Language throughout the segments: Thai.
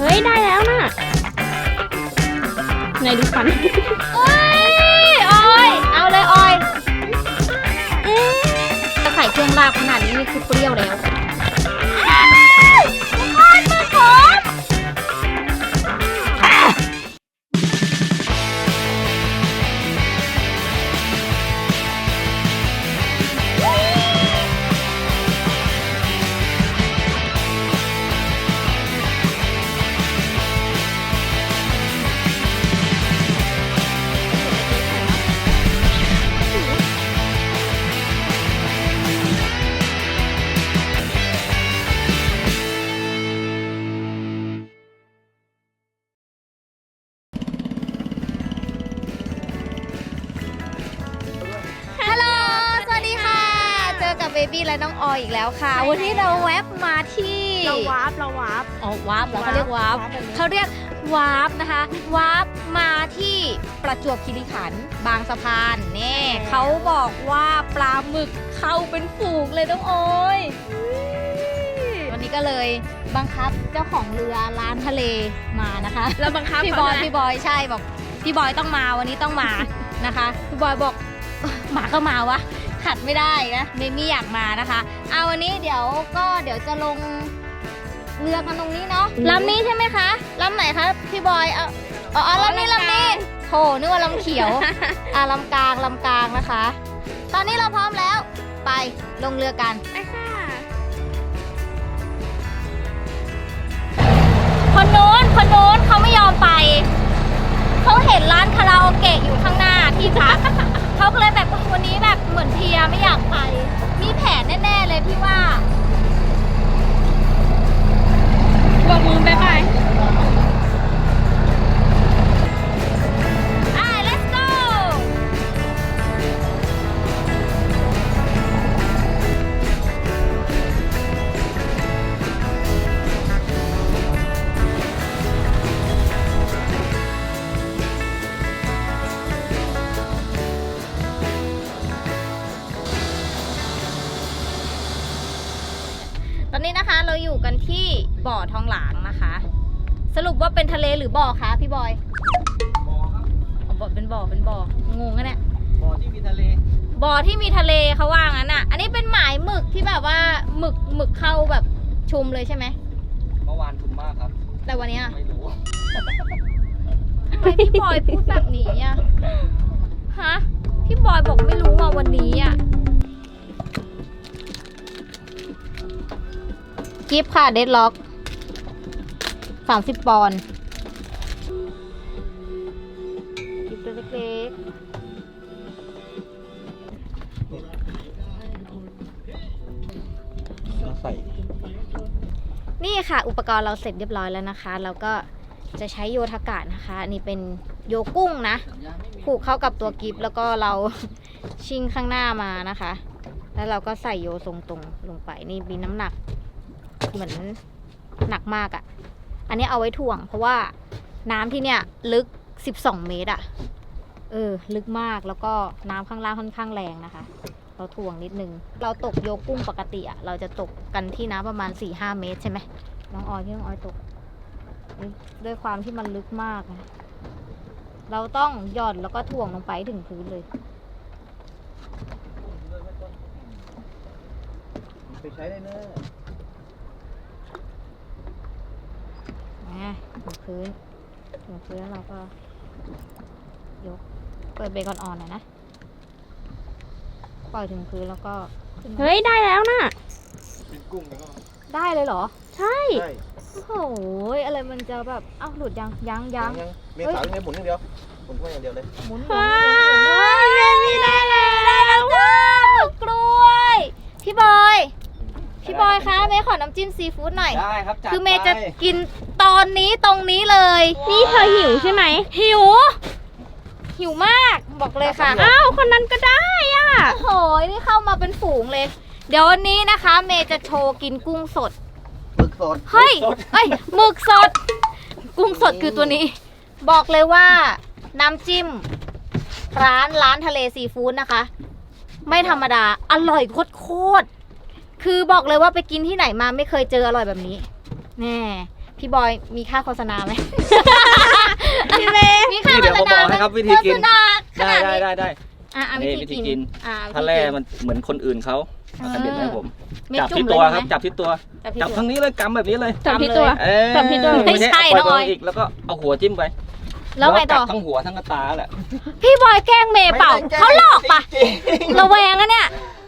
เฮ้ย ได้แล้วน่ะไหนดูฟันเอ้ยออย เอาเลยออยจะใส่เครื่องราบขนาดนี้นี่คือเปรี้ยวแล้ว องออยอีกแล้วค่ะ วันนี้เราแวบมาที่ เราวาร์ปเราวาร์ป อ๋อวาร์ปเหรอเขาเรียกวาร์ปแบบนี้ เขาเรียกวาร์ปนะคะวาร์ปมาที่ประจวบคีรีขันธ์บางสะพานนี่เขาบอกว่าปลาหมึกเข้าเป็นฝูงเลยน้องออยวันนี้ก็เลยบังคับเจ้าของเรือร้านทะเลมานะคะ เราบังคับพี่บเขาอยด้วยพี่บอยใช่บอกพี่บอยต้องมาวันนี้ต้องมานะคะพี่บอยบอกเอ้อหมาก็มาวะ ขัดไม่ได้นะเมมี่อยากมานะคะเอาวันนี้เดี๋ยวก็เดี๋ยวจะลงเรือกันตรงนี้เนาะลำนี้ใช่ไหมคะลำไหนคะพี่บอยเอาอ๋ออ๋อลำนี้ลำนี้โถนึกว่าลำเขียวอ่าลำกลางลำกลางนะคะ ตอนนี้เราพร้อมแล้ว ไปลงเรือกันไปค่ะคนโน้นคนโน้นเขาไม่ยอมไปเขา อนนี้นะคะเราอยู่กันที่บ่อทองหลางนะคะ สรุปว่าเป็นทะเลหรือบ่อคะพี่บอยบ่อครับอ๋อบ่อเป็นบ่อเป็นบ่องงอะเนี่ยบ่อที่มีทะเลบ่อที่มีทะเลเขาว่างั้นอะ อันนี้เป็นหมายหมึกที่แบบว่าหมึกหมึกเข้าแบบชุมเลยใช่ไหมเมื่อวานชุมมากครับ แต่วันเนี้ยไม่รู้ทำไมพี่บอยพูดแบบนี้อะฮะพี่บอยบอกไม่รู้มาวันนี้อะ กิฟต์ค่ะเดดล็อกสามสิบปอนด์กิฟต์ตัวเล็กๆก็ใส่นี่ค่ะ อุปกรณ์เราเสร็จเรียบร้อยแล้วนะคะแล้วก็จะใช้โยทากะนะคะ อันนี่เป็นโยกุ้งนะ ผูกเข้ากับตัวกิฟต์แล้วก็เรา ชิงข้างหน้ามานะคะ แล้วเราก็ใส่โยทรงตรงลงไปนี่มีน้ำหนัก เหมือนหนักมากอะ่ะ อันนี้เอาไว้ถ่วง เพราะว่าน้ำที่เนี่ยลึก 12 เมตรอะ่ะ เออ ลึกมากแล้วก็น้ำข้างล่างค่อนข้างแรงนะคะ เราถ่วงนิดนึง เราตกโยกุ้งปกติอะ่ะ เราจะตกกันที่น้ำประมาณ 4-5 เมตรใช่ไหมน้องออยที่น้องออยตก ด้วยความที่มันลึกมากนะเราต้องหย่อนแล้วก็ถ่วงลงไปถึงพื้นเลยไปใช้ได้เนอะ นะถึงพื้นถึงพื้นแล้วเราก็ยกเปิดเบรกอ่อนๆหน่อยนะปล่อยถึงพื้นแล้วก็ขึ้นมาเฮ้ย ได้แล้วน่ะ เป็นกุ้งแล้วก็ได้เลยเหรอ ใช่ ใช่โอ้โหอะไรมันจะแบบเอ้าหลุดยังยังยัยัง งยังเมษาแค่หมุนอย่างเดียวหมุนแค่อย่างเดียวเลยหมุนหมุนว้าหมุนหมุนวได้แล้วได้แล้วจ้าหมึกกล้วย พี่บอย พี่บอยคะเมย์ขอน้ำจิ้มซีฟู้ดหน่อย ได้ครับจัดคือเมย์จะไปกินต อนนี้ตรงนี้เลย นี่เธอหิวใช่ไหม หิว หิวมากบอกเลยค่ะ อ้าวคนนั้นก็ได้อะ โอ้โหนี่เข้ามาเป็นฝูงเลย เดี๋ยววันนี้นะคะ เมย์จะโชว์กินกุ้งสดหมึกสดเฮ้ยหมึกสดเอ้ยหมึกสด กุ้งสดคือตัวนี้ บอกเลยว่าน้ำจิ้ม ร้านร้านทะเลซีฟู้ดนะคะ ไม่ธรรมดา อร่อยโคตรๆคือบอกเลยว่าไปกินที่ไหนมาไม่เคยเจออร่อยแบบนี้ แน่ พี่บอยมีค่าโฆษณาไหม พี่เมย์มีค่านี่โฆเดี๋ยวษผมณาบอกไหมให้ครับวิธีกิน โฆษณาขได้นาดได้นี้ได้ได้ อะอะนี่วิวิธีธีกิกินนอะวิธีถ้าแร่กินมันเหมือนคนอื่นเขาเอาคันเด็ดมาให้ผมไม่จับจุ่ที่มตัวเลยครับ ใช่ไหมจับที่ตัว จับที่จับตัวทั้งนี้เลยกำแบบนี้เลยจับที่ตัว เออจับที่ตัว ไม่ใช่ปล่อยน้อย ตัวอีกแล้วก็เอาหัวจิ้มไปแล้วไงต่อ กัดทั้งหัวทั้งกระตาแหละพี่บอยแกล้งเมย์เปล่า เขาหลอกปะจริงระแวงอะเนี่ยๆ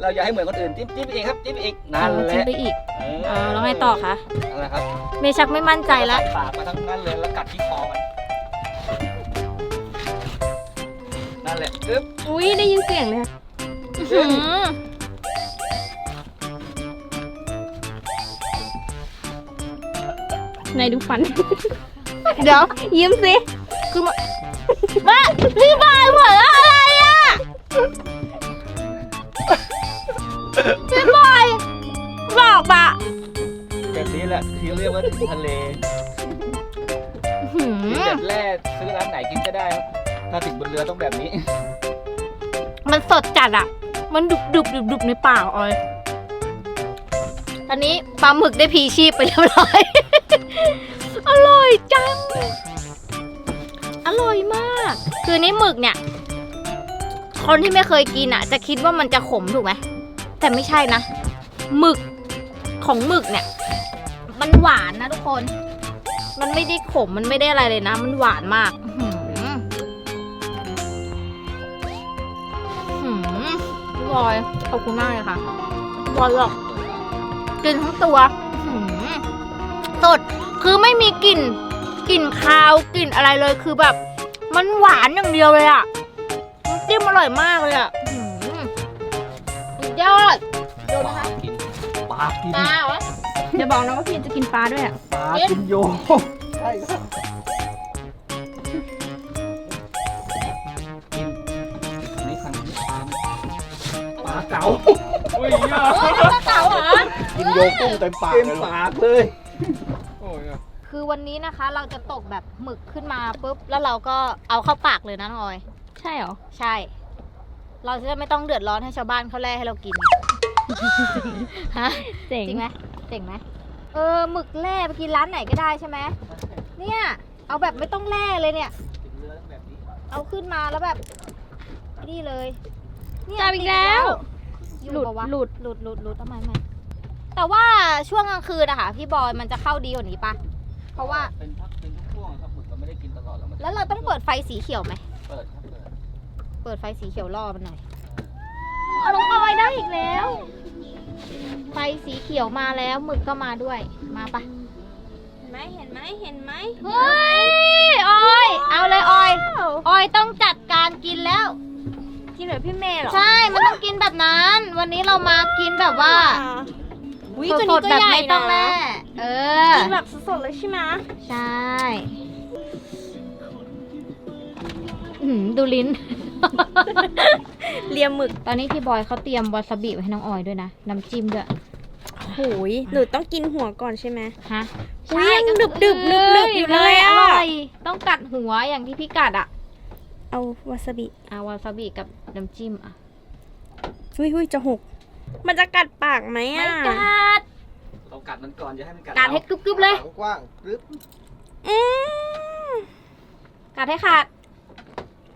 เราอย่าให้เหมือนคนอื่น จิ้มจิ้มไปอีกครับ จิ้มไปอีกนั่นแหจิ้มละไปอีกเอเออแล้วไงต่อคะนั่นแหละครับเมย์ชักไม่มั่นใจแล้วใส่ปากมาทั้งนั้นเลยแล้วกัดที่คอมันนั่นแหละอึ๊บ อุ้ยได้ยินเสียงเลยค่ะหืมไหนดูฟัน เดี๋ยว ยิ้มสิ คือมาว่าพี่บอยหัวเราะอะไรอะ แบบนี้แหละที่เรียกว่าทะเลหืกินมแบบแร่ซื้อร้านไหนกินก็ได้ครับถ้าถึงบนเรือต้องแบบนี้ มันสดจัดอะ มันดุบดุบดุบดุบในปากออยตอนนี้ปลาหมึกได้พีชีพไปเรียบร้อย อร่อยจัง อร่อยมาก คือนี่หมึกเนี่ย คนที่ไม่เคยกินอะ จะคิดว่ามันจะขมถูกไหม แต่ไม่ใช่นะ หมึกของหมึกเนี่ย มันหวานนะทุกคน มันไม่ได้ขม มันไม่ได้อะไรเลยนะ มันหวานมากหืออื้อหือพี่บอย ขอบคุณมากเลยค่ะบอยหรอกกินทั้งตัวสด คือไม่มีกลิ่น กลิ่นคาว กลิ่นอะไรเลย คือแบบ มันหวานอย่างเดียวเลยอะน้ำจิ้มอร่อยมากเลยอะอื้อดยอดดูนะคะลากินปลากินปลาเหรอ อย่าบอกนะว่าพี่จะกินปลาด้วยอะปลากินโยใช่ครับกินนี่คันนี้ปลาปลาเก๋าอุ้ยยาเฮ้ยปลาเก๋าเหรอ กินโยกุ้งเต็มปากเต็มเลยปากเลยโอ้ยคือวันนี้นะคะเราจะตกแบบหมึกขึ้นมาปุ๊บแล้วเราก็เอาเข้าปากเลยนะน้องออย ใช่เหรอ ใช่ เราจะได้ไม่ต้องเดือดร้อนให้ชาวบ้านเขาแล่ให้เรากิน ฮะ เจ๋ง จริงไหม เจ๋งไหมเออหมึกแล่ไปกินร้านไหนก็ได้ใช่ไหมเนี่ยเอาแบบไม่ต้องแล่เลยเนี่ยถึงเรือต้องแบบนี้เอาขึ้นมาแล้วแบบนี่เลยเนี่ยจับอีกแล้วอยู่หลุดปะวะหลุด หลุดหลุดหลุดทำไมไม่แต่ว่าช่วงกลางคืนอะค่ะพี่บอยมันจะเข้าดีกว่านี้ปะเพราะว่าเป็นพักเป็นทุกช่วงครับหมึกเราไม่ได้กินตลอดหรอกมันแล้วเราต้องเปิดไฟสีเขียวไหมเปิดครับเปิดเปิดไฟสีเขียวล่อมันหน่อยเอาลงเอาไว้ได้อีกแล้ว ไฟสีเขียวมาแล้วหมึกก็มาด้วย มาปะเห็นไหมเห็นไหมเห็นไหมเฮ้ยออย เอาเลยออย ออยต้องจัดการกินแล้ว กินแบบพี่เมย์เหรอใช่ มันต้องกินแบบนั้น วันนี้เรามากินแบบว่าอุ้ยสตัวนี้ดก็ๆแบบใหญ่ไม่ต้องนะแล่เออกินแบบสดๆเลยใช่ไหมใช่อื้อหือดูลิ้น เลียมหมึกตอนนี้พี่บอยเขาเตรียมวาซาบิไว้ให้น้องออยด้วยนะ น้ำจิ้มด้วยโหยหนูต้องกินหัวก่อนใช่ไหมฮะอุ๊ยยังดึบๆนึบๆอยู่เลยอะร่อยต้องกัดหัวอย่างที่พี่กัดอะ เอาวาซาบิอาวาซาบิกับน้ำจิ้มอะหุ้ยหุ้ยจะหก มันจะกัดปากไหมไม่อะกัดเรากัดมันก่อนอย่าให้มันกัดกัดให้เรากรึบๆเลยปากกว้างปึ๊บอืมกัดให้ขาด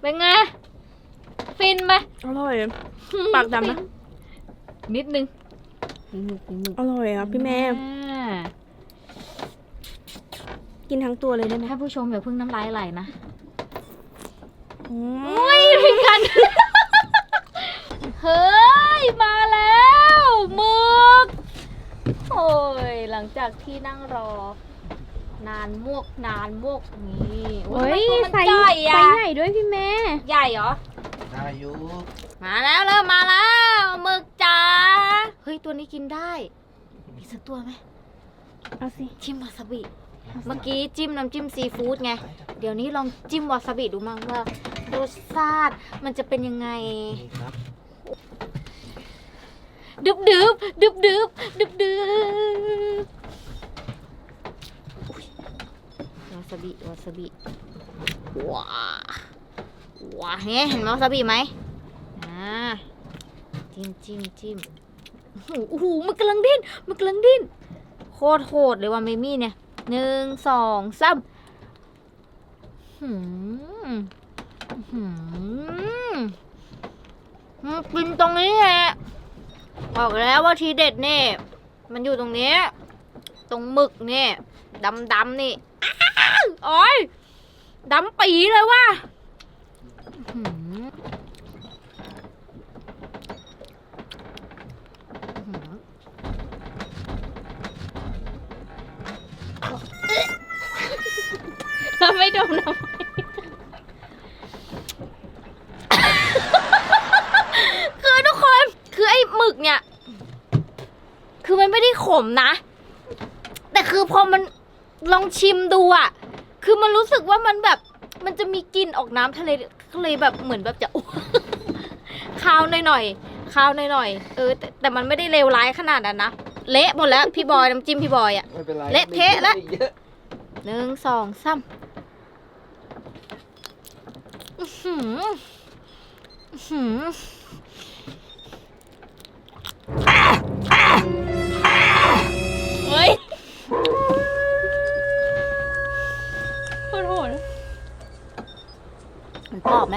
เป็นไง ฟินไหมอร่อย ปากดำนะนิดนึงนิดนึงนิดนึงอร่อยครับพี่แม่ อ่ากินทั้งตัวเลยได้ไหมท่านผู้ชมอย่าเพิ่งน้ำลายไหลนะอืมอุ้ยพี่กัน เฮ้ย มาแล้วหมึก โอ้ย หลังจากที่นั่งรอ นานมวกนานมวกนี่เฮ้ยทำไมตัวมันไซส์ใหญ่ไซอะส์ใหญ่ด้วยพี่แม่ ใหญ่เหรอ ได้อยู่มาแล้วเริ่มมาแล้วหมึกจ๋าเฮ้ยตัวนี้กินได้ มีสักตัวไหมเอาสิชิมวาซาบิเมื่อกี้จิ้มน้ำจิ้มซีฟู้ดไง เดี๋ยวนี้ลองจิ้มวาซาบิดูมั่งว่ารสชาติมันจะเป็นยังไงนี่ครับดึบดึบดึบดึบดึบดึบอุ๊ยวาซาบิวาซาบิว้า ว้าเฮ้ยเห็นวาซาบิไหมอ่าจิ้มจิ้มจิ้มโอ้โหมันกำลังดิ้นมันกำลังดิ้นโคตรโหดเลยว่ะเมมี่เนี่ยหนึ่งสองสามหืมหืมมันกินตรงนี้แหละบอกแล้วว่าทีเด็ดนี่ มันอยู่ตรงนี้ ตรงหมึกนี่ดำดำนี่อ้อ้ยดำปีเลยว่ะหืมหืม เรา ไม่ดมทำไมคือทุกคน คือไอ้หมึกเนี่ย คือมันไม่ได้ขมนะ แต่คือพอมันลองชิมดูอะคือมันรู้สึกว่ามันแบบ มันจะมีกลิ่นออกน้ำทะเลก็เลยแบบเหมือนแบบจะคาวหน่อยๆคาวหน่อยๆเออแต่แต่มันไม่ได้เลวร้ายขนาดนั้นนะ เละหมดแล้วพี่บอยน้ำจิ้มพี่บอยอะ ไม่เป็นไรเละเทะละ ไม่เยอะหนึ่งสองสามอื้อ หืออื้อหือเฮ้ยโหดโหดมันปอบไหม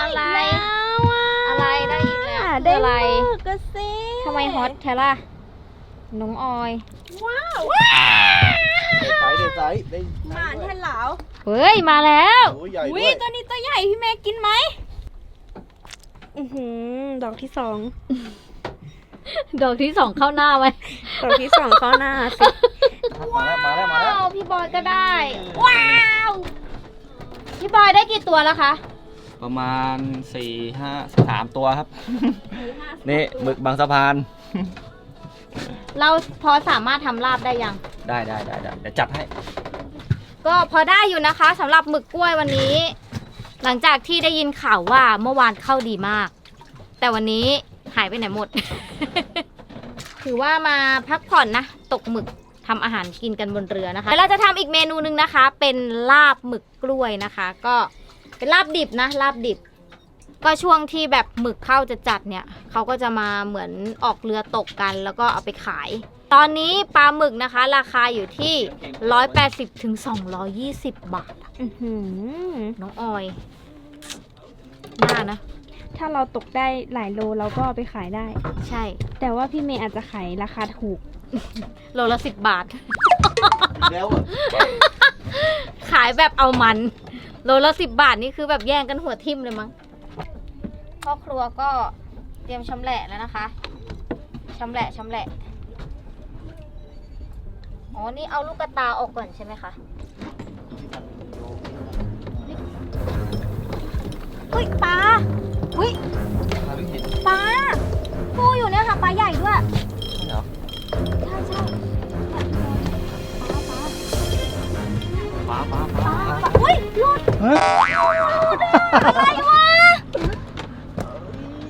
อะไรอะไรได้อีกแล้วคือได้อะไรหมึกก็สิทำไมฮอตแท้ล่ะน้องออย ว้าว ได้ไซส์ได้ไซส์ได้หมาแทนเหลาเฮ้ย มาแล้วโอ้ยใหญ่อุ้ด้ยวยตัวนี้ตัวใหญ่พี่เมย์กินไหมอือหือดอกที่สอง ดอกที่สองเข้าหน้าไว้ดอกที่สองเข้าหน้าสิมาแล้วมาแล้วมาแล้วว้าวพี่บอยก็ได้ ว้าว พี่บอยได้กี่ตัวแล้วคะ ประมาณสี่ห้าสามตัวครับ นี่หมึกบางสะพาน เราพอสามารถทำลาบได้ยัง ได้ได้ได้ได้เดี๋ยวจัดให้ ก็พอได้อยู่นะคะสำหรับหมึกกล้วยวันนี้ หลังจากที่ได้ยินข่าวว่าเมื่อวานเข้าดีมาก แต่วันนี้หายไปไหนหมด ถือว่ามาพักผ่อนนะ ตกหมึกทำอาหารกินกันบนเรือนะคะแล้วเราจะทำอีกเมนูหนึงนะคะ เป็นลาบหมึกกล้วยนะคะ ก็เป็นลาบดิบนะลาบดิบ ก็ช่วงที่แบบหมึกเข้าจะจัดเนี่ยเขาก็จะมาเหมือนออกเรือตกกัน แล้วก็เอาไปขาย ตอนนี้ปลาหมึกนะคะ ราคาอยู่ที่ 180ถึง220 บาทอะอือหือน้องออยน่านะ ถ้าเราตกได้หลายโลเราก็เอาไปขายได้ ใช่ แต่ว่าพี่เมย์อาจจะขายราคาถูก โลละสิบบาท แล้วอะขายแบบเอามัน โลละสิบบาทนี่คือแบบแย่งกันหัวทิ่มเลยมั้ง พ่อครัวก็เตรียมชำแหละแล้วนะคะชำแหละชำแหละอ๋อ นี่เอาลูกกระตาออกก่อนใช่ไหมคะอุ้ยปลาอุ้ยปลาปูอยู่เนี่ยค่ะปลาใหญ่ด้วยเหรอใช่ใช่ปลาปลาป้าป้าปป้าลาปลาอุ้ยหลุดเฮ้ยอะไรวะ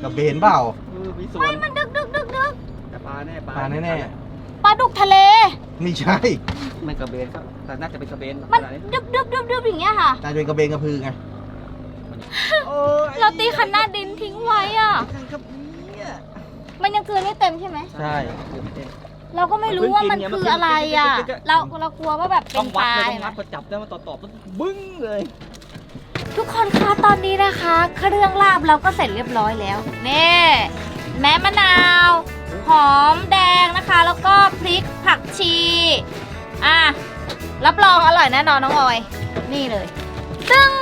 กระเบนเปล่าเออมีส่วไม่นมันดึกดึกดึกดึกแต่ปลาแน่ปลาแน่ปลาดุกทะเล ๆไม่ใช่ไม่กระเบนครับแต่น่าจะเป็นกระเบนมันขนาดนี้ดึกดึกดึกดึกอย่างเงี้ยค่ะน่าจะเป็นกระเบนกระพือไงเราตีคันหน้าดินทิ้งไว้อะใช่ครับเนี่ยมันยังคืนไม่เต็มใช่ไหม ใช่เดี๋ยวไม่เต็มเราก็ไม่รู้ว่ามันคืออะไรอะ เราเรากลัวว่าแบบเป็ต้อนงปวัดลาเลยต้องวัดพอจับได้มาต่อต่อปุ๊บบึ้งเลย ทุกคนคะตอนนี้นะคะ เครื่องลาบเราก็เสร็จเรียบร้อยแล้วนี่แม้มะนาว หอมแดงนะคะ แล้วก็พริกผักชีอะรับรองอร่อยแน่นอนน้องออย นี่เลยตึ้ง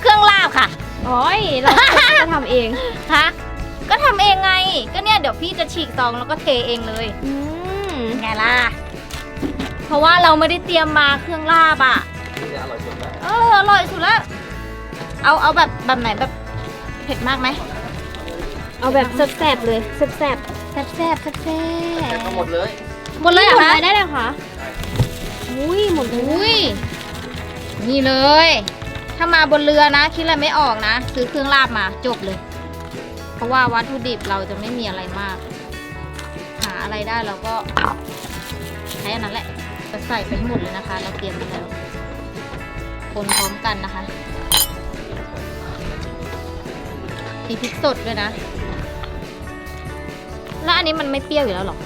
เครื่องลาบค่ะโอ้ยเราจะทำเองฮะก็ทำเองไง ก็เนี่ยเดี๋ยวพี่จะฉีกซองแล้วก็เทเองเลยอืมไงล่ะเพราะว่าเราไม่ได้เตรียมมาเครื่องลาบอะ นี่จะอร่อยสุดแล้วเอออร่อยสุดแล้วเอาเอาแบบแบบไหนแบบเผ็ดมากไหมเอาแบบแซ่บๆเลยแซ่บแซ่บแซ่บแซ่บแซ่บแต่ก็หมดเลยหมดเลยๆเหรอหมดคะเลยได้เลยค่ะอุ้ยหมดเลยอุ้ยนี่เลย ถ้ามาบนเรือนะ คิดอะไรไม่ออกนะ ซื้อเครื่องลาบมาจบเลย เพราะว่าวัตถุดิบเราจะไม่มีอะไรมาก หาอะไรได้เราก็ใช้อันนั้นแหละจะใส่ไปให้หมดเลยนะคะ เราเตรียมไปแล้ว คนพร้อมกันนะคะมีพริกสดด้วยนะ แล้วอันนี้มันไม่เปรี้ยวอยู่แล้วหรอ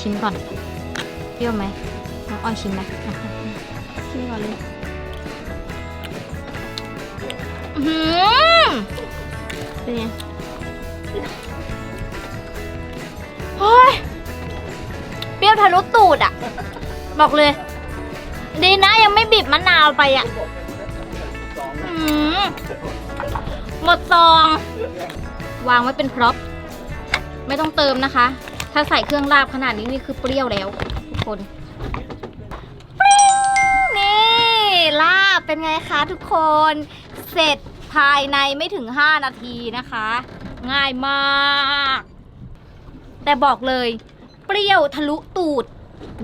ชิมก่อน เปรี้ยวไหมน้องออยชิมไหมอะชิมก่อนเลยอื้อหือเป็นไงเฮ้ย เปรี้ยวทะลุตูดอะ บอกเลย ดีนะยังไม่บีบมะนาวไปอะหมดซอง วางไว้เป็นพร็อพไม่ต้องเติมนะคะ ถ้าใส่เครื่องราบขนาดนี้นี่คือเปรี้ยวแล้วทุกคนนี่ราบเป็นไงคะทุกคน เสร็จภายในไม่ถึง 5 นาทีนะคะ ง่ายมาก แต่บอกเลย เปรี้ยวทะลุตูด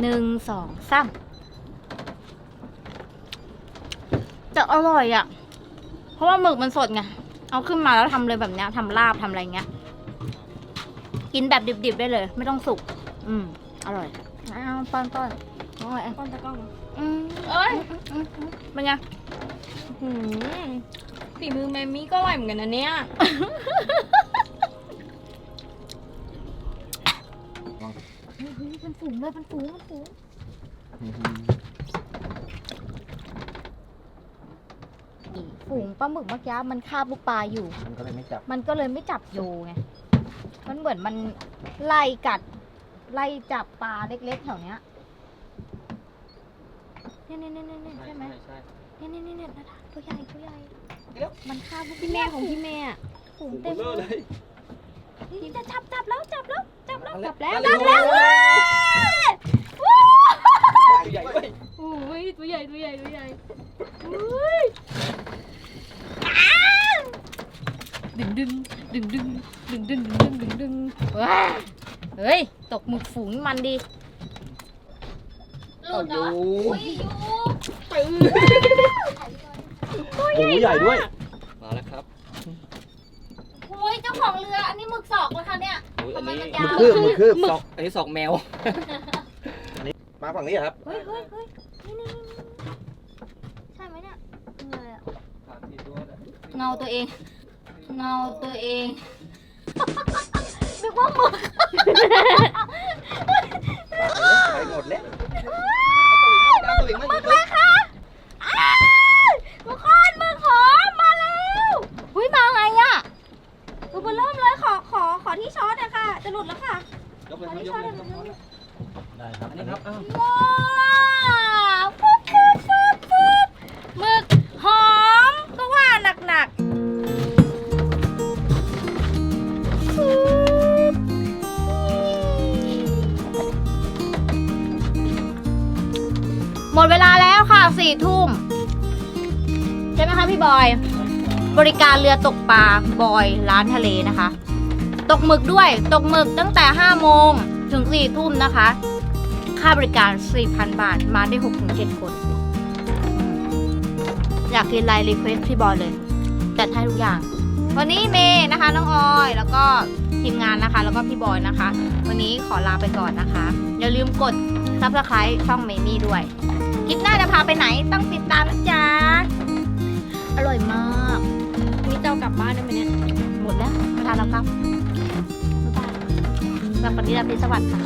หนึ่งสอ1 2 3 จะอร่อยอะ่ะ เพราะว่าหมึกมันสดไง เอาขึ้นมาแล้วทำเลยแบบเนี้ยทำลาบทำอะไรเงี้ย กินแบบดิบๆได้เลย ไม่ต้องสุก อืม อร่อยอ้าวป้อนป้อนอร่อยก้อนตะกล้องอืมเอ้ยอืมอืมเป็นไงหืมฝีมือแมมี่ก็อร่อยเหมือนกันนะเนี่ยเฮ้ยเฮ้ยเป็นฝูงเลยเป็นฝูงเป็นฝูง ฝูงปลาหมึกเมื่อกี้มันคาบลูกปลาอยู่ มันก็เลยไม่จับ มันก็เลยไม่จับโยไง มันเหมือนมันไล่กัด ไล่จับปลาเล็กๆแถวเนี้ยเนี่ยเนี่ยเนี่ยเนี่ยใช่ไหมเนี่ยเนี่ยเนี่ยเนี่ยนะคะตัวใหญ่ตัวใหญ่มันคาบลูกพี่แม่ของพี่แม่อะฝูงเต็มเลยนี่จะจับจับแล้วจับแล้วจับแล้วจับแล้วจับแล้วเว้ยวู้ใหญ่ด้วยโอ้ยตัวใหญ่ตัวใหญ่ตัวใหญ่ดึง ดึงดึงดึงดึงดึงดึงดึงดึงดึงว้าเฮ้ย ตกหมึกฝูงมันดี หลุดเหรออุ้ยอยู่โอ้ใหญ่ด้วย มาแล้วครับโอ้ยเจ้าของเรืออันนี้หมึกสอกเลยค่ะเนี่ยอุ๊ยอันนี้ทำไมมันมืยาอวคืบมือคืบศอกอันนี้ศอกแมว มาฝั่งนี้เหรอครับ เฮ้ยเฮ้ยเฮ้ยนี่นี่นี่นี่ใช่ไหมเนี่ยเงยอะเงาตัวเอง เงาตัวเอง นึกว่าหมึกไปหมดแล้วมึกเลยค่ะอ้าวทุกคนมึกหอมมาแล้วหุ้ยมาไงอะตัวเบอร์เริ่มเลยขอขอขอที่ช้อนหนะค่ะจะหลุดแล้วค่ะยกเลขยอครับที่ยช้อกนเลหน่อยยได้ครับอันนี้ครับอ้าว ว้าว สี่ทุ่มใช่ไหมคะพี่บอย บริการเรือตกปลาบอยร้านทะเลนะคะ ตกหมึกด้วยตกหมึกตั้งแต่5โมงถึง4ทุ่มนะคะ ค่าบริการ 4,000 บาทมาได้6-7คนอืมอยากกินไลน์รีเควสพี่บอยเลยจัดให้ทุกอย่าง วันนี้เมย์นะคะ น้องออย แล้วก็ทีมงานนะคะ แล้วก็พี่บอยนะคะ วันนี้ขอลาไปก่อนนะคะ อย่าลืมกด subscribe ช่องเมมี่ด้วย ลิปหน้าจะพาไปไหนต้องติดตามนะจ๊ะ อร่อยมากนี่เจ้ากลับบ้านได้ไหมเนี่ย หมดแล้วมาทานแล้วครับบ๊ายบายแบบปฏิบัติสวัสดิ์ค่ะ